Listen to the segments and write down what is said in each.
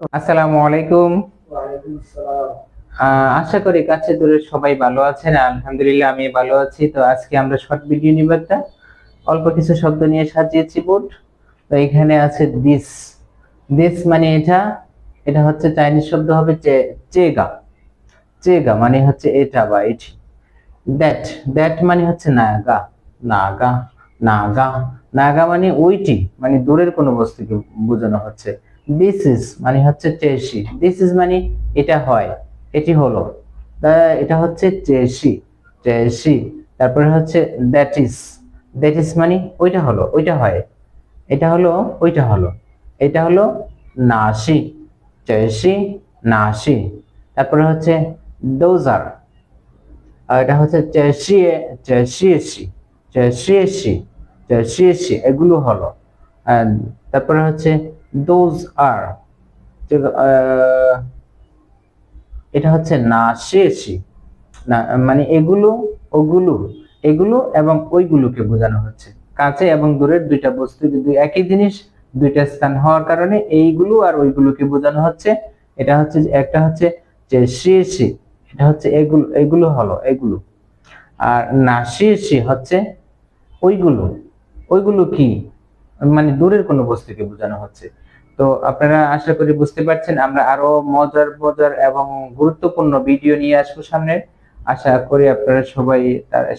আসসালামু আলাইকুম আশা করি কাছে দূরে সবাই ভালো আছেন। আলহামদুলিল্লাহ আমি ভালো আছি। তো আজকে আমরা শর্ট ভিডিও নিব একটা। অল্প কিছু শব্দ নিয়ে সাজিয়েছি বোর্ড। তো এখানে আছে দিস দিস মানে এটা। এটা হচ্ছে চাইনিজ শব্দ হবে চেগা। চেগা মানে হচ্ছে এটা বা এটি। দ্যাট দ্যাট মানে হচ্ছে নাগা। নাগা নাগা। নাগা মানে ওইটি। মানে দূরের কোনো বস্তুকে বোঝানো হচ্ছে। দিস ইজ মানে হচ্ছে চেসি দিস ইজ মানে এটা হয়। এটি হলো। এটা হচ্ছে চেসি চেসি তারপরে হচ্ছে দ্যাট ইজ দ্যাট ইজ মানে ওইটা হলো, ওইটা হয়। এটা হলো, ওইটা হলো। এটা হলো নাসি। চেসি নাসি। তারপরে হচ্ছে দোজার আর এটা হচ্ছে চেসিয়ে চেসিয়েসি চেসিয়েসি চেসিয়েসি এগুলো হলো। তারপরে হচ্ছে দোজ আর এটা হচ্ছে না শেষি না মানে এগুলো, ওগুলো, এগুলো এবং ওইগুলোকে বোঝানো হচ্ছে। কাছে এবং দূরের দুইটা বস্তু যদি একই জিনিস, দুইটা স্থান হওয়ার কারণে এইগুলো আর ওইগুলোকে বোঝানো হচ্ছে। এটা হচ্ছে একটা হচ্ছে যে শেষি এটা হচ্ছে এগুলো এগুলো হলো, এগুলো। আর না শেষি হচ্ছে ওইগুলো। ওইগুলো কি? মানে দূরের কোনো বস্তুকে বোঝানো হচ্ছে। তো আপনারা আশা করি বুঝতে পারছেন, আমরা আরও মজার মজার এবং গুরুত্বপূর্ণ ভিডিও নিয়ে আসব সামনে। আশা করি আপনারা সবাই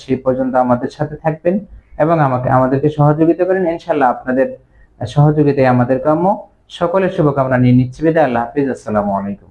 সেই পর্যন্ত আমাদের সাথে থাকবেন এবং আমাকে, আমাদেরকে সহযোগিতা করেন। ইনশাল্লাহ আপনাদের সহযোগিতায় আমাদের কাম্য। সকলের শুভকামনা নিয়ে নিচ্ছি। বিদায়, আল্লাহ হাফিজ। আসসালামু আলাইকুম।